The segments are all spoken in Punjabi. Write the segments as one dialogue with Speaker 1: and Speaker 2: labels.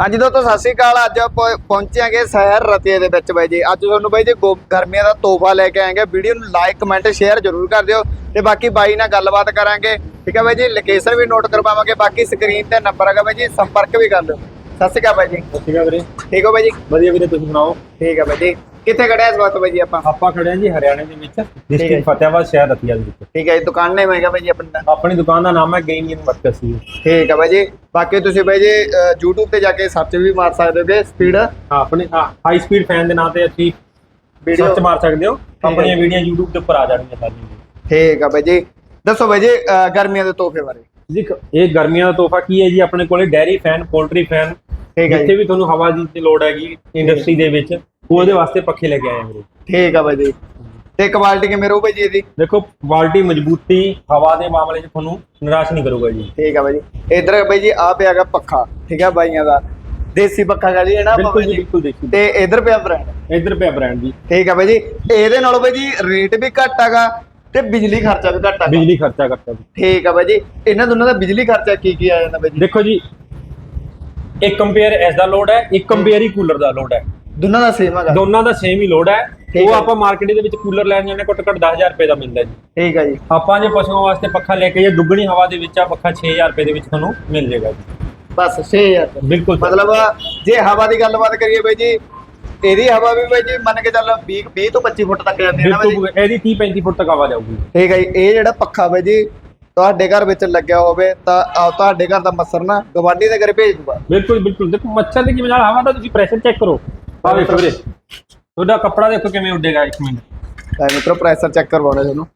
Speaker 1: ਹਾਂਜੀ ਦੋਸਤੋ ਸਤਿ ਸ਼੍ਰੀ ਅਕਾਲ ਅੱਜ ਆਪਾਂ ਪਹੁੰਚਾਂਗੇ ਸ਼ਹਿਰ ਰਤੀਏ ਦੇ ਵਿੱਚ ਬਾਈ ਜੀ। ਅੱਜ ਤੁਹਾਨੂੰ ਬਾਈ ਜੀ ਗਰਮੀਆਂ ਦਾ ਤੋਹਫਾ ਲੈ ਕੇ ਆਏਗੇ। ਵੀਡੀਓ ਨੂੰ ਲਾਈਕ ਕਮੈਂਟ ਸ਼ੇਅਰ ਜ਼ਰੂਰ ਕਰ ਦਿਓ ਤੇ ਬਾਕੀ ਬਾਈ ਨਾਲ ਗੱਲਬਾਤ ਕਰਾਂਗੇ। ਠੀਕ ਹੈ ਬਾਈ ਜੀ? ਲੋਕੇਸ਼ਨ ਵੀ ਨੋਟ ਕਰਵਾਵਾਂਗੇ ਬਾਕੀ ਸਕਰੀਨ ਤੇ ਨੰਬਰ ਹੈਗਾ ਬਾਈ ਜੀ ਸੰਪਰਕ ਵੀ ਕਰ ਲਿਓ। ਸਤਿ ਸ਼੍ਰੀ ਅਕਾਲ ਬਾਈ ਜੀ।
Speaker 2: ਠੀਕ ਹੈ ਵੀਰੇ।
Speaker 1: ਠੀਕ ਹੋ ਬਾਈ ਜੀ?
Speaker 2: ਵਧੀਆ ਵੀਰੇ ਤੁਸੀਂ ਸੁਣਾਓ?
Speaker 1: ਠੀਕ ਹੈ ਬਾਈ ਜੀ। ਕਿੱਥੇ ਖੜੇ ਆ ਇਸ ਵਕਤ ਬਾਈ ਜੀ ਆਪਾਂ?
Speaker 2: ਆਪਾਂ ਖੜੇ ਹਾਂ ਜੀ ਹਰਿਆਣੇ ਦੇ ਵਿੱਚ। ਡਿਸਟ੍ਰਿਕਟ ਫਤਿਆਬਾਦ ਸ਼ਹਿਰ ਰਤੀਆ ਦੇ ਵਿੱਚ
Speaker 1: ਠੀਕ ਹੈ ਜੀ ਦੁਕਾਨ ਨੇਮ ਹੈਗਾ ਬਾਈ ਜੀ ਆਪਣਾ
Speaker 2: ਆਪਣੀ ਦੁਕਾਨ ਦਾ ਨਾਮ ਹੈ ਗੇਮ ਇਨ ਵਰਕਸ ਜੀ।
Speaker 1: ਠੀਕ ਹੈ ਬਾਈ ਜੀ। ਬਾਕੀ ਤੁਸੀਂ ਬਾਈ ਜੀ YouTube ਤੇ ਜਾ ਕੇ ਸਰਚ ਵੀ ਮਾਰ ਸਕਦੇ ਹੋਗੇ ਸਪੀਡ
Speaker 2: ਆਪਣੇ ਹਾਈ ਸਪੀਡ ਫੈਨ ਦੇ ਨਾਂ ਤੇ ਅਸੀਂ
Speaker 1: Video-
Speaker 2: ਸਰਚ ਮਾਰ ਸਕਦੇ ਹੋ। ਆਪਣੀਆਂ ਵੀਡੀਓ YouTube ਦੇ ਉੱਪਰ ਆ ਜਾਣਗੀਆਂ ਸਾਰੀਆਂ
Speaker 1: ਠੀਕ ਹੈ ਬਾਈ ਜੀ। ਦੱਸੋ ਬਾਈ ਜੀ ਗਰਮੀਆਂ ਦੇ ਤੋਹਫੇ ਬਾਰੇ।
Speaker 2: ਜੀ ਇਹ ਗਰਮੀਆਂ ਦਾ ਤੋਹਫਾ ਕੀ ਹੈ ਜੀ? ਆਪਣੇ ਕੋਲੇ ਡੈਰੀ ਫੈਨ ਪੋਲਟਰੀ ਫੈਨ
Speaker 1: ਠੀਕ ਹੈ
Speaker 2: ਜਿੱਥੇ ਵੀ ਤੁਹਾਨੂੰ ਹਵਾ ਦੀ ਲੋੜ ਹੈਗੀ ਇੰਡਸਟਰੀ ਦੇ ਵਿੱਚ ਉਹਦੇ ਵਾਸਤੇ ਪੱਖੇ ਲੈ ਕੇ ਆਏ ਹਾਂ ਵੀਰੇ।
Speaker 1: ਠੀਕ ਆ ਬਾਈ ਜੀ। ਤੇ ਕੁਆਲਿਟੀ ਕਿਵੇਂ ਰਹੂ ਬਾਈ ਜੀ ਇਹਦੀ?
Speaker 2: ਦੇਖੋ ਕੁਆਲਿਟੀ ਮਜ਼ਬੂਤੀ ਹਵਾ ਦੇ ਮਾਮਲੇ 'ਚ ਤੁਹਾਨੂੰ ਨਿਰਾਸ਼ ਨਹੀਂ ਕਰੂਗਾ ਜੀ।
Speaker 1: ਠੀਕ ਆ ਬਾਈ ਜੀ। ਇਧਰ ਬਾਈ ਜੀ ਆ ਪਿਆਗਾ ਪੱਖਾ ਠੀਕ ਆ ਬਾਈਆਂ ਦਾ। ਦੇਸੀ ਪੱਖਾ ਕਹ ਜੀ ਨਾ
Speaker 2: ਬਿਲਕੁਲ ਜੀ ਬਿਲਕੁਲ ਦੇਖੀ
Speaker 1: ਤੇ ਇਧਰ ਪਿਆ ਬ੍ਰਾਂਡ
Speaker 2: ਇੱਧਰ ਪਿਆ ਬ੍ਰਾਂਡ ਜੀ।
Speaker 1: ਠੀਕ ਆ ਬਾਈ ਜੀ। ਇਹਦੇ ਨਾਲੋਂ ਬਾਈ ਜੀ ਰੇਟ ਵੀ ਘੱਟ ਹੈਗਾ ਤੇ ਬਿਜਲੀ ਖਰਚਾ ਵੀ ਘੱਟ ਹੈਗਾ।
Speaker 2: ਬਿਜਲੀ ਖਰਚਾ ਕਰਤਾ ਜੀ।
Speaker 1: ਠੀਕ ਆ ਬਾਈ ਜੀ। ਇਹਨਾਂ ਦੋਨਾਂ ਦਾ ਬਿਜਲੀ ਖਰਚਾ ਕੀ ਕੀ ਆ ਜਾਂਦਾ ਬਾਈ ਜੀ?
Speaker 2: ਦੇਖੋ ਜੀ ਇੱਕ ਕੰਪੇਅਰ ਇਸ ਦਾ ਲੋਡ ਹੈ ਇੱਕ ਕੰਪੇਅਰ ਹੀ ਕੂਲਰ ਦਾ ਲੋਡ ਹੈ।
Speaker 1: ਦੋਨਾਂ ਦਾ ਸੇਮ ਹੈਗਾ।
Speaker 2: ਦੋਨਾਂ ਦਾ ਸੇਮ ਹੀ ਲੋਡ ਹੈ।
Speaker 1: ਠੀਕ
Speaker 2: ਉਹ
Speaker 1: ਹੈ।
Speaker 2: ਆਪਾਂ ਮਾਰਕੀਟ ਦੇ ਵਿੱਚ ਕੂਲਰ ਲੈਣ ਜਾਂਦੇ ਘੱਟ ਘੱਟ 10000 ਰੁਪਏ ਦਾ ਮਿਲਦਾ ਜੀ।
Speaker 1: ਠੀਕ ਆ ਜੀ।
Speaker 2: ਆਪਾਂ ਜੇ ਪਸ਼ੂਆਂ ਵਾਸਤੇ ਪੱਖਾ ਲੈ ਕੇ ਜੇ ਦੁੱਗਣੀ ਹਵਾ ਦੇ ਵਿੱਚ ਆ ਪੱਖਾ 6000 ਰੁਪਏ ਦੇ ਵਿੱਚ ਤੁਹਾਨੂੰ ਮਿਲ ਜਾਏਗਾ ਜੀ।
Speaker 1: ਬਸ 6000
Speaker 2: ਬਿਲਕੁਲ।
Speaker 1: ਮਤਲਬ ਜੇ ਹਵਾ ਦੀ ਗੱਲਬਾਤ ਕਰੀਏ ਬਾਈ ਜੀ ਇਹਦੀ ਹਵਾ ਵੀ ਬਾਈ ਜੀ ਮੰਨ ਕੇ ਚੱਲ 20 20 ਤੋਂ 25 ਫੁੱਟ ਤੱਕ ਜਾਂਦੀ ਹੈ ਨਾ ਬਾਈ ਜੀ?
Speaker 2: ਬਿਲਕੁਲ ਇਹਦੀ 30 35 ਫੁੱਟ ਤੱਕ ਹਵਾ ਜਾਊਗੀ।
Speaker 1: ਠੀਕ ਹੈ ਜੀ ਇਹ ਜਿਹੜਾ ਪੱਖਾ ਬਾਈ ਜੀ ਤੁਹਾਡੇ ਘਰ ਵਿੱਚ ਲੱਗਿਆ ਹੋਵੇ ਤਾਂ ਆਹ ਤੁਹਾਡੇ ਘਰ ਦਾ ਮੱਸਰ ਨਾ ਗਵਾਂਢੀ ਦੇ ਘਰੇ ਭੇਜ ਦੂਗਾ।
Speaker 2: ਬਿਲਕੁਲ ਬਿਲਕੁਲ। ਦੇਖੋ ਮੱਛਰ ਦੀ ਕਿਵੇਂ ਨਾਲ ਹਵਾ ਦਾ ਤੁਸੀਂ ਪ੍ਰੈਸ਼ਰ ਚੈੱਕ ਕਰੋ। ਆ ਵੇਖੋ ਵੀਰੇ। ਤੁਹਾਡਾ ਕੱਪੜਾ ਦੇਖੋ ਕਿਵੇਂ ਉੱਡੇਗਾ ਇੱਕ ਮਿੰਟ।
Speaker 1: ਲੈ ਮਿੱਤਰੋ ਪ੍ਰੈਸ਼ਰ ਚੈੱਕ ਕਰਵਾਉਣਾ ਤੁਹਾਨੂੰ।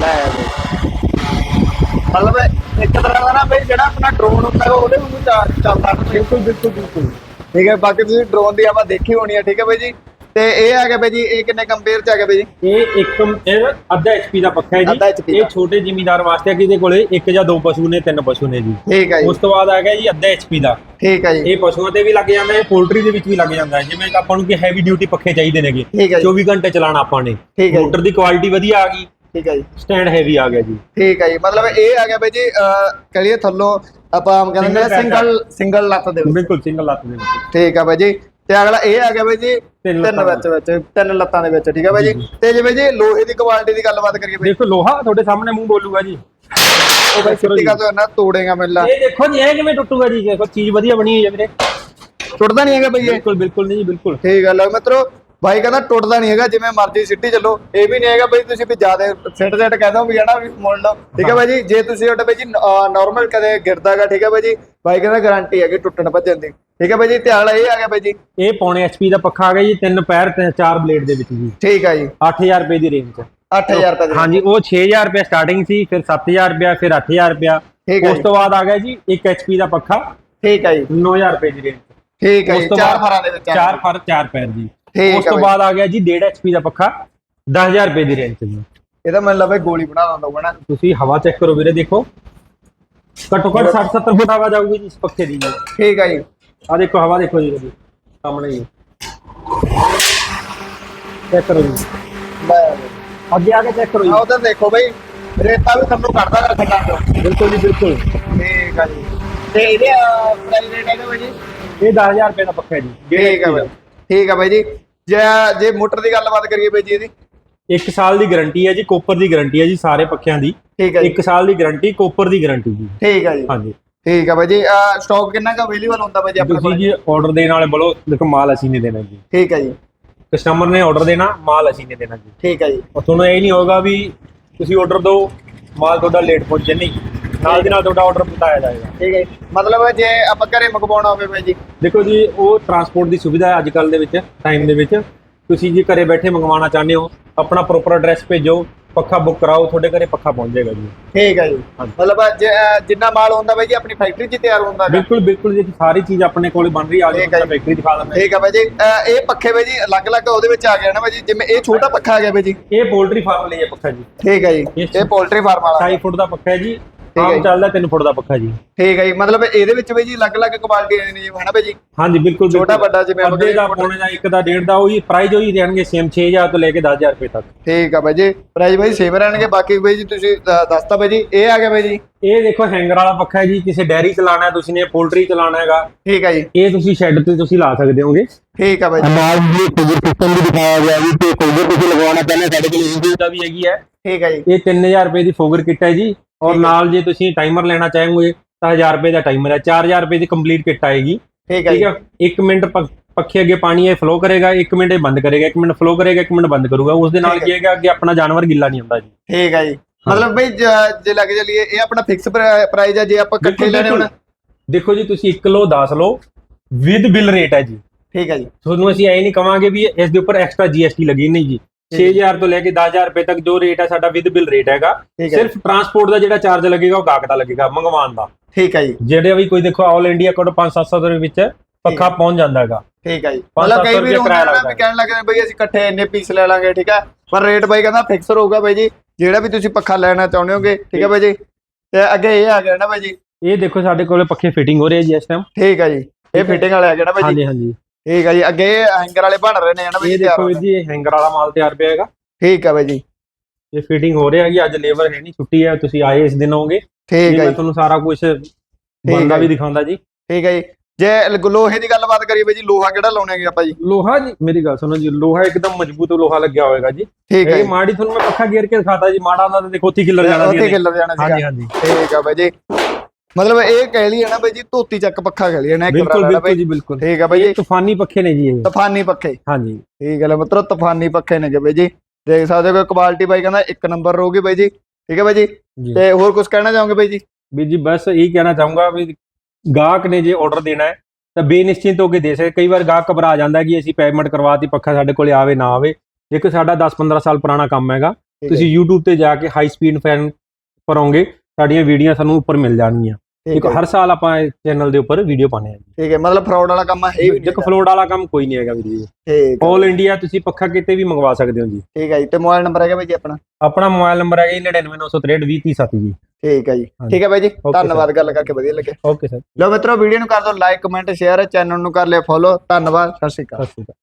Speaker 1: ਲੈ। ਮਤਲਬ ਇੱਕ ਤਰ੍ਹਾਂ ਦਾ ਨਾ ਬਈ ਜਿਹੜਾ ਆਪਣਾ ਡਰੋਨ ਹੁੰਦਾ ਹੈ ਉਹਦੇ ਵਾਂਗੂ ਚੱਲ- ਚੱਲਦਾ ਬਿਲਕੁਲ ਬਿਲਕੁਲ ਬਿਲਕੁਲ। ਠੀਕ ਹੈ ਬਾਕੀ ਤੁਸੀਂ ਡਰੋਨ ਦੀ ਹਵਾ ਦੇਖੀ ਹੋਣੀ ਹੈ ਠੀਕ ਹੈ ਬਈ ਜੀ? ਤੇ ਇਹ ਆ ਗਿਆ ਬਈ ਜੀ ਇਹ ਕਿੰਨੇ ਕੰਪੇਅਰ ਚ ਆ ਗਿਆ ਬਈ ਜੀ?
Speaker 2: ਇਹ ਇੱਕ ਇਹ ਅੱਧਾ ਐਚਪੀ ਦਾ ਪੱਖਾ ਹੈ
Speaker 1: ਅੱਧਾ HP
Speaker 2: ਜੀ ਇਹ। ਛੋਟੇ ਜ਼ਿਮੀਦਾਰ ਵਾਸਤੇ ਹੈ ਕਿਹਦੇ ਕੋਲੇ? ਇੱਕ ਜਾਂ ਦੋ ਪਸ਼ੂ ਨੇ ਤਿੰਨ ਪਸ਼ੂ ਨੇ ਜੀ।
Speaker 1: ਠੀਕ ਹੈ ਜੀ।
Speaker 2: ਉਸ ਤੋਂ ਬਾਅਦ ਆ ਗਿਆ ਜੀ ਅੱਧਾ ਐਚਪੀ ਦਾ।
Speaker 1: ਠੀਕ ਹੈ ਜੀ।
Speaker 2: ਇਹ ਪਸ਼ੂਆਂ ਤੇ ਵੀ ਲੱਗ ਜਾਂਦਾ ਹੈ ਪੋਲਟਰੀ ਦੇ ਵਿੱਚ ਵੀ ਲੱਗ ਜਾਂਦਾ। ਹੈ ਜਿਵੇਂ ਕਿ ਆਪਾਂ ਨੂੰ ਕਿ ਹੈਵੀ ਡਿਊਟੀ ਪੱਖੇ ਚਾਹੀਦੇ ਨੇਗੇ।
Speaker 1: ਠੀਕ ਹੈ ਜੀ।
Speaker 2: 24 ਘੰਟੇ ਚਲਾਣਾ ਆਪਾਂ ਨੇ।
Speaker 1: ਠੀਕ ਹੈ ਜੀ।
Speaker 2: ਮੋਟਰ ਦੀ ਕੁਆਲਿਟੀ ਵਧੀਆ ਆ ਗਈ।
Speaker 1: ਠੀਕ ਹੈ ਜੀ।
Speaker 2: ਸਟੈਂਡ ਹੈਵੀ ਆ ਗਿਆ ਜੀ।
Speaker 1: ਠੀਕ ਹੈ ਜੀ। ਮਤਲਬ ਇਹ ਆ ਗਿਆ ਬਈ ਜੀ ਕਹੀਏ ਥੱਲੋਂ ਆਪਾਂ ਆਮ ਕਹਿੰਦੇ ਨੇ
Speaker 2: Single
Speaker 1: ਸਿੰਗਲ ਸਿੰਗਲ ਲੱਤ ਦੇ ਵਿੱਚ।
Speaker 2: ਬਿਲਕੁਲ ਸਿੰਗਲ ਲੱਤ ਦੇ ਵਿੱਚ।
Speaker 1: ਠੀਕ ਆ ਬਾਈ ਜੀ। ਤੇ ਅਗਲਾ ਇਹ ਆ ਗਿਆ ਬਾਈ ਜੀ
Speaker 2: ਤਿੰਨ
Speaker 1: ਵਿੱਚ ਵਿੱਚ ਤਿੰਨ ਲੱਤਾਂ ਦੇ ਵਿੱਚ ਠੀਕ ਆ ਬਾਈ ਜੀ? ਤੇ ਜਿਵੇਂ ਜੀ ਲੋਹੇ ਦੀ ਕੁਆਲਿਟੀ ਦੀ ਗੱਲਬਾਤ ਕਰੀਏ ਬਾਈ।
Speaker 2: ਦੇਖੋ ਲੋਹਾ ਤੁਹਾਡੇ ਸਾਹਮਣੇ ਮੂੰਹ ਬੋਲੂਗਾ ਜੀ।
Speaker 1: ਉਹ ਬਾਈ ਸਿੱਧੀ ਗੱਲ ਤੋਂ ਨਾ ਤੋੜੇਗਾ ਮੇਲਾ
Speaker 2: ਇਹ ਦੇਖੋ ਜੀ ਇਹ ਕਿਵੇਂ ਟੁੱਟੂਗਾ ਜੀ? ਦੇਖੋ ਚੀਜ਼ ਵਧੀਆ ਬਣੀ ਹੋਈ ਹੈ ਵੀਰੇ।
Speaker 1: ਟੁੱਟਦਾ ਨਹੀਂ ਹੈਗਾ ਬਾਈ ਇਹ।
Speaker 2: ਬਿਲਕੁਲ ਬਿਲਕੁਲ ਨਹੀਂ ਜੀ ਬਿਲਕੁਲ।
Speaker 1: ਠੀਕ ਗੱਲ ਹੈ ਮਿੱਤਰੋ ਬਾਈ ਕਹਿੰਦਾ ਟੁੱਟਦਾ ਨਹੀਂ ਹੈਗਾ ਜਿਵੇਂ ਮਰਜ਼ੀ ਸਿੱਟੀ ਚੱਲੋ। ਇਹ ਵੀ ਨਹੀਂ ਹੈਗਾ ਬਾਈ ਤੁਸੀਂ ਵੀ ਜ਼ਿਆਦਾ ਸਿੱਟ ਸਿੱਟ ਕਹਿ ਦੋ ਵੀ ਹਨਾ ਵੀ ਮੋੜ ਲਓ ਠੀਕ ਹੈ ਬਾਈ ਜੀ ਜੇ ਤੁਸੀਂ ਉਹਦੇ ਬਾਈ ਜੀ ਨਾਰਮਲ ਕਦੇ ਗਿਰਦਾਗਾ ਠੀਕ ਹੈ ਬਾਈ ਜੀ। ਬਾਈ ਕਹਿੰਦਾ ਗਾਰੰਟੀ ਹੈਗੀ ਟੁੱਟਣ ਭੱਜਣ ਦੀ। ਠੀਕ ਹੈ ਬਾਈ ਜੀ ਤੇ ਇਹ ਆ ਗਿਆ ਬਾਈ ਜੀ।
Speaker 2: ਇਹ ਪੌਣੇ ਐਚਪੀ ਦਾ ਪੱਖਾ ਆ ਗਿਆ ਜੀ ਤਿੰਨ ਪੈਰ ਤੇ ਚਾਰ ਬਲੇਡ ਦੇ ਵਿੱਚ ਜੀ।
Speaker 1: ਠੀਕ ਹੈ ਜੀ।
Speaker 2: 8000 ਰੁਪਏ ਦੀ ਰੇਂਜ ਚ
Speaker 1: 8000 ਰੁਪਏ ਦੀ
Speaker 2: ਹਾਂਜੀ ਉਹ 6000 ਰੁਪਏ ਸਟਾਰਟਿੰਗ ਸੀ ਫਿਰ 7000 ਰੁਪਏ ਫਿਰ 8000 ਰੁਪਏ।
Speaker 1: ਠੀਕ ਹੈ
Speaker 2: ਉਸ। ਤੋਂ ਬਾਅਦ ਆ ਗਿਆ ਜੀ 1 ਐਚਪੀ ਦਾ ਪੱਖਾ।
Speaker 1: ਠੀਕ ਹੈ ਜੀ।
Speaker 2: 9000 ਰੁਪਏ ਦੀ ਰੇਂਜ
Speaker 1: ਠੀਕ ਹੈ ਜੀ ਚਾਰ ਫਰਾਂ ਦੇ ਵਿੱਚ
Speaker 2: ਚਾਰ ਫਰ ਚਾਰ ਪੈਰ ਜੀ।
Speaker 1: ਠੀਕ
Speaker 2: ਉਸ ਤੋਂ। ਬਾਅਦ ਆ ਗਿਆ ਜੀ 1.5 ਐਚਪੀ ਦਾ ਪੱਖਾ 10000 ਰੁਪਏ ਦੀ ਰੇਂਜ ਚ ਜੀ।
Speaker 1: ਇਹਦਾ ਮੈਨੂੰ ਲੱਗਦਾ ਗੋਲੀ ਬਣਾ ਦਿੰਦਾ ਨਾ।
Speaker 2: ਤੁਸੀਂ ਹਵਾ ਚੈੱਕ ਕਰੋ ਵੀਰੇ ਦੇਖੋ। ਘੱਟੋ ਘੱਟ 60 70 ਫੁੱਟ ਹਵਾ ਜਾਊਗੀ ਜੀ ਇਸ ਪੱਖੇ ਦੀ
Speaker 1: ਠੀਕ ਹੈ ਜੀ।
Speaker 2: ਆ ਦੇਖੋ ਹਵਾ ਦੇਖੋ ਜੀ ਸਾਹਮਣੇ ਜੀ ਚੈੱਕ ਕਰੋ ਜੀ। ਅੱਗੇ ਆ ਕੇ ਚੈੱਕ ਕਰੋ ਜੀ।
Speaker 1: ਆ ਉਧਰ ਦੇਖੋ ਬਈ ਰੇਤਾ ਵੀ ਤੁਹਾਨੂੰ ਕੱਢਦਾ ਕਰ ਖੱਡਾਂ ਚੋਂ
Speaker 2: ਬਿਲਕੁਲ ਜੀ ਬਿਲਕੁਲ।
Speaker 1: ਠੀਕ ਹੈ ਜੀ। ਤੇ ਇਹਦੇ ਪ੍ਰਾਈਸ ਰੇਟ ਹੈਗਾ ਜੀ?
Speaker 2: ਇਹ 10000 ਰੁਪਏ ਦਾ ਪੱਖਾ ਜੀ।
Speaker 1: ਠੀਕ ਹੈ ਬਾਈ। ਠੀਕ ਹੈ ਬਾਈ ਜੀ। ਜੇ ਜੇ ਮੋਟਰ ਦੀ ਗੱਲਬਾਤ ਕਰੀਏ ਬਾਈ ਜੀ ਇਹਦੀ।
Speaker 2: ਇੱਕ ਸਾਲ ਦੀ ਗਾਰੰਟੀ ਹੈ ਜੀ ਕੋਪਰ ਦੀ ਗਾਰੰਟੀ ਹੈ ਜੀ ਸਾਰੇ ਪੱਖਿਆਂ ਦੀ।
Speaker 1: ਠੀਕ ਹੈ ਜੀ।
Speaker 2: ਇੱਕ ਸਾਲ ਦੀ ਗਾਰੰਟੀ ਕੋਪਰ ਦੀ ਗਾਰੰਟੀ ਜੀ।
Speaker 1: ਠੀਕ ਹੈ ਜੀ।
Speaker 2: ਹਾਂਜੀ।
Speaker 1: ਠੀਕ ਹੈ ਬਾਈ ਜੀ। ਸਟਾਕ ਕਿੰਨਾ ਕੁ ਅਵੇਲੇਬਲ ਹੁੰਦਾ ਬਾਈ ਜੀ ਆਪਣੇ
Speaker 2: ਤੁਸੀਂ
Speaker 1: ਕੋਲ?
Speaker 2: ਜੀ ਆਰਡਰ ਦੇਣ ਵਾਲੇ ਬੋਲੋ ਦੇਖੋ ਮਾਲ ਅਸੀਂ ਨਹੀਂ ਦੇਣਾ ਜੀ।
Speaker 1: ਠੀਕ ਹੈ ਜੀ।
Speaker 2: ਕਸਟਮਰ ਨੇ ਆਰਡਰ ਦੇਣਾ ਮਾਲ ਅਸੀਂ ਨਹੀਂ ਦੇਣਾ ਜੀ।
Speaker 1: ਠੀਕ ਹੈ ਜੀ।
Speaker 2: ਤੁਹਾਨੂੰ ਇਹ ਨਹੀਂ ਹੋਗਾ ਵੀ ਤੁਸੀਂ ਆਰਡਰ ਦਿਓ ਮਾਲ ਤੁਹਾਡਾ ਲੇਟ ਪਹੁੰਚੇ ਨਹੀਂ। ਨਾਲ ਦੀ ਨਾਲ ਤੁਹਾਡਾ ਆਰਡਰ ਪਹੁੰਚਾਇਆ ਜਾਏਗਾ।
Speaker 1: ਠੀਕ ਹੈ ਜੀ। ਮਤਲਬ ਜੇ ਆਪਾਂ ਘਰੇ ਮੰਗਵਾਉਣਾ ਹੋਵੇ ਬਾਈ ਜੀ।
Speaker 2: ਦੇਖੋ ਜੀ ਉਹ ਟਰਾਂਸਪੋਰਟ ਦੀ ਸੁਵਿਧਾ ਹੈ ਅੱਜ ਕੱਲ ਦੇ ਵਿੱਚ ਟਾਈਮ ਦੇ ਵਿੱਚ। ਤੁਸੀਂ ਜੀ ਘਰੇ ਬੈਠੇ ਮੰਗਵਾਉਣਾ ਚਾਹੁੰਦੇ ਹੋ ਆਪਣਾ ਪ੍ਰੋਪਰ ਐਡਰੈਸ ਭੇਜੋ ਪੱਖਾ ਬੁੱਕ ਕਰਾਓ ਤੁਹਾਡੇ ਘਰੇ ਪੱਖਾ ਪਹੁੰਚ ਜਾਏਗਾ ਜੀ।
Speaker 1: ਠੀਕ ਹੈ ਜੀ।
Speaker 2: ਹਾਂਜੀ।
Speaker 1: ਮਤਲਬ ਜੇ, ਅਹ, ਜਿੰਨਾ ਮਾਲ ਹੁੰਦਾ ਬਾਈ ਜੀ ਆਪਣੀ ਫੈਕਟਰੀ 'ਚ ਹੀ ਤਿਆਰ ਹੁੰਦਾ।
Speaker 2: ਬਿਲਕੁਲ ਬਿਲਕੁਲ ਜੀ ਸਾਰੀ ਚੀਜ਼ ਆਪਣੇ ਕੋਲ ਬਣ ਰਹੀ ਆ
Speaker 1: ਠੀਕ ਹੈ
Speaker 2: ਜੀ।
Speaker 1: ਜੀ।
Speaker 2: ਫੈਕਟਰੀ ਦਿਖਾ ਦਿੰਦਾ
Speaker 1: ਠੀਕ ਹੈ ਬਾਈ ਜੀ। ਅਹ, ਇਹ ਪੱਖੇ ਬਾਈ ਜੀ ਅਲੱਗ-ਅਲੱਗ ਉਹਦੇ ਵਿੱਚ ਆ ਗਿਆ ਨਾ ਬਾਈ ਜੀ ਜਿਵੇਂ ਇਹ ਛੋਟਾ ਪੱਖਾ ਆ ਗਿਆ ਬਾਈ ਜੀ।
Speaker 2: ਇਹ ਪੋਲਟਰੀ ਫਾਰਮ ਲਈ ਹੈ ਪੱਖਾ ਜੀ।
Speaker 1: ਠੀਕ ਹੈ ਜੀ।
Speaker 2: Yes,
Speaker 1: ਇਹ ਪੋਲਟਰੀ ਫਾਰਮ ਵਾਲਾ।
Speaker 2: 28 ਫੁੱਟ ਦਾ ਪੱਖਾ ਹੈ ਜੀ।
Speaker 1: ਹੈ
Speaker 2: ਆਮ
Speaker 1: ਜੀ।
Speaker 2: ਚੱਲਦਾ 3 ਫੁੱਟ ਦਾ ਪੱਖਾ ਜੀ।
Speaker 1: ਠੀਕ ਹੈ ਜੀ ਮਤਲਬ ਇਹਦੇ ਵਿੱਚ ਬਈ ਜੀ ਅਲੱਗ-ਅਲੱਗ ਕੁਆਲਿਟੀ ਨੇ ਜੀ ਹਨਾ ਬਈ ਜੀ
Speaker 2: ਹਾਂਜੀ ਬਿਲਕੁਲ
Speaker 1: ਛੋਟਾ
Speaker 2: ਬਿਲਕੁਲ।
Speaker 1: ਵੱਡਾ ਜਿਵੇਂ ਆਪਾਂ
Speaker 2: ਅੱਧੇ ਦਾ
Speaker 1: ਕਹਿੰਦੇ
Speaker 2: ਪੌਣੇ ਦਾ ਇੱਕ ਦਾ ਡੇਢ ਦਾ ਉਹੀ ਪ੍ਰਾਈਸ ਉਹੀ ਰਹਿਣਗੇ ਸੇਮ 6000 ਤੋਂ ਲੈ ਕੇ 10000 ਰੁਪਏ ਤੱਕ।
Speaker 1: ਠੀਕ ਆ ਬਾਈ ਜੀ ਪ੍ਰਾਈਸ ਬਾਈ ਸੇਮ ਰਹਿਣਗੇ ਬਾਕੀ ਬਾਈ ਜੀ ਤੁਸੀਂ ਅ, ਦੱਸਤਾ ਬਾਈ ਜੀ ਇਹ ਆ ਗਿਆ ਬਾਈ ਜੀ
Speaker 2: ਇਹ ਦੇਖੋ ਹੈਂਗਰ ਵਾਲਾ ਪੱਖਾ ਹੈ ਜੀ ਕਿਸੇ ਡੈਰੀ ਚਲਾਣਾ ਹੈ ਤੁਸੀਂ ਨੇ ਪੋਲਟਰੀ ਚਲਾਣਾ ਹੈਗਾ।
Speaker 1: ਠੀਕ ਆ ਜੀ।
Speaker 2: ਇਹ ਤੁਸੀਂ ਸ਼ੈੱਡ ਤੇ ਤੁਸੀਂ ਲਾ ਸਕਦੇ ਹੋਗੇ।
Speaker 1: ਠੀਕ ਆ ਬਾਈ ਜੀ
Speaker 2: ਨਾਲ ਜੀ ਕੂਲਰ ਸਿਸਟਮ ਵੀ ਦਿਖਾਇਆ ਗਿਆ ਜੀ ਤੇ ਕੂਲਰ ਤੁਸੀਂ ਲਗਵਾਉਣਾ ਚਾਹੁੰਦੇ ਸਾਡੇ ਕੋਲ ਇਹ ਦਾ ਵੀ ਹੈਗੀ ਹੈ।
Speaker 1: ਠੀਕ ਆ ਜੀ।
Speaker 2: ਇਹ 3000 ਰੁਪਏ ਦੀ ਫੋਗਰ ਕਿੱਟ ਹੈ ਜੀ। ਔਰ
Speaker 1: ਹੈ।
Speaker 2: ਨਾਲ ਜੇ ਤੁਸੀਂ ਟਾਈਮਰ ਲੈਣਾ ਚਾਹੋਗੇ ਤਾਂ 1000 ਰੁਪਏ ਦਾ ਟਾਈਮਰ ਹੈ। 4000 ਰੁਪਏ ਦੀ ਕੰਪਲੀਟ ਕਿੱਟ ਆਏਗੀ।
Speaker 1: ਠੀਕ ਆ
Speaker 2: ਠੀਕ
Speaker 1: ਜੀ।
Speaker 2: ਹੈ? 1 ਮਿੰਟ ਪੱਖੇ ਅੱਗੇ ਪਾਣੀ ਇਹ ਫਲੋ ਕਰੇਗਾ 1 ਮਿੰਟ ਇਹ ਬੰਦ ਕਰੇਗਾ 1 ਮਿੰਟ ਫਲੋ ਕਰੇਗਾ 1 ਮਿੰਟ ਬੰਦ ਕਰੂਗਾ। ਉਸ ਦੇ ਨਾਲ
Speaker 1: ਹੈ।
Speaker 2: ਕੀ ਹੈਗਾ ਅੱਗੇ ਆਪਣਾ ਜਾਨਵਰ ਗਿੱਲਾ ਨਹੀਂ ਹੁੰਦਾ ਜੀ।
Speaker 1: ਠੀਕ ਆ ਜੀ। ਮਤਲਬ ਬਈ ਜ- ਲੱਗ ਚੱਲੀਏ ਇਹ ਆਪਣਾ ਫਿਕਸ ਪ੍ਰਾਈਸ ਹੈ ਜੇ ਆਪਾਂ ਇਕੱਠੇ ਲੈਣੇ ਹੁਣ।
Speaker 2: ਦੇਖੋ ਜੀ ਤੁਸੀਂ 1 ਕਿਲੋ 10 ਲਓ ਵਿਦ ਬਿਲ ਰੇਟ ਹੈ ਜੀ।
Speaker 1: ਠੀਕ ਆ ਜੀ।
Speaker 2: ਤੁਹਾਨੂੰ ਅਸੀਂ ਐ ਨਹੀਂ ਕਵਾਂਗੇ ਵੀ ਇਸ ਦੇ ਉੱਪਰ ਐਕਸਟਰਾ ਜੀਐਸਟੀ ਲੱਗੀ ਨਹੀਂ ਜੀ। 6000 ਤੋਂ ਲੈ ਕੇ 10000 ਰੁਪਏ ਤੱਕ ਜੋ ਰੇਟ ਹੈ ਸਾਡਾ ਵਿਦ ਬਿਲ ਰੇਟ ਹੈਗਾ।
Speaker 1: ਠੀਕ ਹੈ।
Speaker 2: ਸਿਰਫ ਟਰਾਂਸਪੋਰਟ ਦਾ ਜਿਹੜਾ ਚਾਰਜ ਲੱਗੇਗਾ ਉਹ ਗਾਹਕ ਦਾ ਲੱਗੇਗਾ ਮੰਗਵਾਉਣ ਦਾ।
Speaker 1: ਠੀਕ ਆ ਜੀ।
Speaker 2: ਜਿਹੜੇ ਵੀ ਕੋਈ ਦੇਖੋ ਆਲ ਇੰਡੀਆ ਕੋਡ 5-700 ਦੇ ਵਿੱਚ ਪੱਖਾ ਪਹੁੰਚ ਜਾਂਦਾ ਹੈਗਾ।
Speaker 1: ਠੀਕ ਆ ਜੀ।
Speaker 2: ਪੰਜ
Speaker 1: ਮਤਲਬ
Speaker 2: ਸੱਤ
Speaker 1: ਕਈ
Speaker 2: ਸੌ
Speaker 1: ਵੀ
Speaker 2: ਰੁਪਇਆ ਕਿਰਾਇਆ ਲੱਗਦਾ
Speaker 1: ਕਹਿਣ ਲੱਗੇ ਬਈ ਅਸੀਂ ਇਕੱਠੇ ਇੰਨੇ ਪੀਸ ਲੈ ਲਾਂਗੇ ਠੀਕ ਆ ਪਰ ਰੇਟ ਬਾਈ ਕਹਿੰਦਾ ਫਿਕਸ ਰਹੂਗਾ ਬਾਈ ਜੀ। ਜਿਹੜਾ ਵੀ ਤੁਸੀਂ ਪੱਖਾ ਲੈਣਾ ਚਾਹੁੰਦੇ ਹੋਗੇ ਠੀਕ ਆ ਬਾਈ ਜੀ। ਤੇ ਅੱਗੇ ਇਹ ਆ ਗਿਆ ਨਾ ਬਾਈ ਜੀ।
Speaker 2: ਇਹ ਦੇਖੋ ਸਾਡੇ ਕੋਲੇ ਪੱਖੇ ਫਿਟਿੰਗ ਹੋ ਰਹੇ ਜੀ ਇਸ ਟਾਈਮ
Speaker 1: ਠੀਕ ਆ ਜੀ। ਇਹ ਫਿਟਿੰਗ ਵਾਲੇ ਆ ਗਿਆ ਨਾ ਬਾਈ ਜੀ।
Speaker 2: ਹਾਂਜੀ ਹਾਂਜੀ।
Speaker 1: ਠੀਕ ਆ ਜੀ ਅੱਗੇ ਹੈਂਗਰ ਵਾਲੇ ਬਣ ਰਹੇ ਨੇ ਨਾ ਬਾਈ
Speaker 2: ਇਹ
Speaker 1: ਜੀ
Speaker 2: ਦੇਖੋ ਵੀਰ ਜੀ ਇਹ ਹੈਂਗਰ ਵਾਲਾ ਮਾਲ ਤਿਆਰ ਪਿਆ ਹੈਗਾ।
Speaker 1: ਠੀਕ ਆ ਬਾਈ ਜੀ।
Speaker 2: ਇਹ ਫਿਟਿੰਗ ਹੋ ਰਿਹਾ ਹੈਗੀ ਅੱਜ ਲੇਬਰ ਹੈ ਨਹੀਂ ਛੁੱਟੀ ਹੈ ਤੁਸੀਂ ਆਏ ਇਸ ਦਿਨ ਹੋਗੇ
Speaker 1: ਠੀਕ ਆ
Speaker 2: ਮੈਂ
Speaker 1: ਜੀ।
Speaker 2: ਤੁਹਾਨੂੰ ਸਾਰਾ ਕੁਝ ਬੰਦਾ
Speaker 1: ਹੈ
Speaker 2: ਵੀ
Speaker 1: ਜੀ।
Speaker 2: ਦਿਖਾਉਂਦਾ ਜੀ।
Speaker 1: ਠੀਕ ਆ ਜੀ। ਜੇ ਲ- ਲੋਹੇ ਦੀ ਗੱਲਬਾਤ ਕਰੀਏ ਬਾਈ ਜੀ ਲੋਹਾ ਕਿਹੜਾ ਲਾਉਣੇਗੇ ਆਪਾਂ ਜੀ?
Speaker 2: ਲੋਹਾ ਜੀ ਮੇਰੀ ਗੱਲ ਸੁਣੋ ਜੀ ਲੋਹਾ ਇੱਕਦਮ ਮਜ਼ਬੂਤ ਲੋਹਾ ਲੱਗਿਆ ਹੋਏਗਾ ਜੀ।
Speaker 1: ਠੀਕ ਹੈ
Speaker 2: ਇਹ ਮਾੜੀ ਤੁਹਾਨੂੰ ਮੈਂ ਪੱਖਾ ਗੇਰ ਕੇ ਦਿਖਾਤਾ ਜੀ ਮਾੜਾ ਹੁੰਦਾ ਤਾਂ ਦੇਖੋ ਉੱਥੇ ਕਿੱਲਰ ਜਾਣਾ ਸੀ
Speaker 1: ਉੱਥੇ
Speaker 2: ਇਹਨੇ।
Speaker 1: ਖਿੱਲਰ ਜਾਣਾ
Speaker 2: ਹਾਂਜੀ
Speaker 1: ਸੀਗਾ
Speaker 2: ਹਾਂਜੀ।
Speaker 1: ਠੀਕ ਆ ਬਾਈ ਜੀ। ਮਤਲਬ ਇਹ ਕਹਿ ਲਈਏ ਨਾ ਬਾਈ ਜੀ ਧੋਤੀ ਚੱਕ ਪੱਖਾ ਕਹਿ ਲਈਏ ਨਾ ਇੱਕ
Speaker 2: ਬਿਲਕੁਲ ਬਿਲਕੁਲ ਜੀ ਬਿਲਕੁਲ।
Speaker 1: ਠੀਕ ਆ ਬਾਈ ਜੀ।
Speaker 2: ਤੂਫਾਨੀ ਪੱਖੇ ਨੇ ਜੀ ਇਹ।
Speaker 1: ਤੂਫਾਨੀ ਪੱਖੇ।
Speaker 2: ਹਾਂਜੀ।
Speaker 1: ਠੀਕ ਹੈ ਮਿੱਤਰੋ ਤੂਫਾਨੀ ਪੱਖੇ ਨੇ ਬਾਈ ਜੀ। ਦੇਖ ਸਕਦੇ ਹੋ ਕੁਆਲਿਟੀ ਬਾਈ ਕਹਿੰਦਾ ਇੱਕ ਨੰਬਰ ਰਹੂਗੀ ਬਾਈ ਜੀ। ਠੀਕ ਹੈ ਬਾਈ ਜੀ?
Speaker 2: ਜੀ।
Speaker 1: ਤੇ ਹੋਰ ਕੁਝ ਕਹਿਣਾ ਚਾਹੋਗੇ ਬਾਈ ਜੀ?
Speaker 2: ਵੀ ਜੀ ਬਸ ਇਹੀ ਕਹਿਣਾ ਚਾਹੂੰਗਾ ਵੀ ਗਾਹਕ ਨੇ ਜੇ ਆਰਡਰ ਦੇਣਾ ਹੈ ਤਾਂ ਬੇਨਿਸ਼ਚਿੰਤ ਹੋ ਕੇ ਦੇ ਸਕਦੇ। ਕਈ ਵਾਰ ਗਾਹਕ ਘਬਰਾ ਜਾਂਦਾ ਕਿ ਅਸੀਂ ਪੇਮੈਂਟ ਕਰਵਾਤੀ ਪੱਖਾ ਸਾਡੇ ਕੋਲੇ ਆਵੇ ਨਾ ਆਵੇ। ਇੱਕ ਸਾਡਾ 10-15 ਸਾਲ ਪੁਰਾਣਾ ਕੰਮ ਹੈਗਾ। ਤੁਸੀਂ YouTube ਤੇ ਜਾ ਕੇ ਹਾਈ ਸਪੀਡ ਫੈਨ ਭਰੋਗੇ ਸਾਡੀਆਂ ਵੀਡੀਓ ਸਾਨੂੰ ਉੱਪਰ ਮਿਲ ਜਾਣਗੀਆਂ। ਦੇਖੋ ਹਰ ਸਾਲ ਆਪਾਂ ਚੈਨਲ ਦੇ ਉੱਪਰ ਵੀਡੀਓ ਪਾਣੇ ਆ
Speaker 1: ਠੀਕ ਹੈ ਮਤਲਬ ਫਰਾਡ ਵਾਲਾ ਕੰਮ ਹੈ ਨਹੀਂ
Speaker 2: ਦੇਖੋ ਫਲੋਟ ਵਾਲਾ ਕੰਮ ਕੋਈ ਨਹੀਂ ਹੈਗਾ ਵੀਰ ਜੀ।
Speaker 1: ਠੀਕ ਹੈ।
Speaker 2: ਆਲ ਇੰਡੀਆ ਤੁਸੀਂ ਪੱਖਾ ਕਿਤੇ ਵੀ ਮੰਗਵਾ ਸਕਦੇ ਹੋ ਜੀ।
Speaker 1: ਠੀਕ ਹੈ ਜੀ ਤੇ ਮੋਬਾਈਲ ਨੰਬਰ ਹੈਗਾ ਬਾਈ ਜੀ ਆਪਣਾ?
Speaker 2: ਆਪਣਾ ਮੋਬਾਈਲ ਨੰਬਰ ਹੈਗਾ ਜੀ 999632030 ਜੀ।
Speaker 1: ਠੀਕ ਹੈ ਜੀ। ਠੀਕ ਹੈ ਬਾਈ ਜੀ. ਧੰਨਵਾਦ ਗੱਲ ਕਰਕੇ ਵਧੀਆ ਲੱਗਿਆ
Speaker 2: ਓਕੇ ਸਰ
Speaker 1: ਲੋ ਮਿੱਤਰੋ ਵੀਡੀਓ ਨੂੰ ਕਰ ਦਿਓ ਲਾਈਕ ਕਮੈਂਟ ਸ਼ੇਅਰ ਚੈਨਲ ਨੂੰ ਕਰ ਲਿਓ ਫੋਲੋ ਧੰਨਵਾਦ ਸਤਿ ਸ਼੍ਰੀ ਅਕਾਲ।
Speaker 2: ਸਤਿ ਸ਼੍ਰੀ ਅਕਾਲ।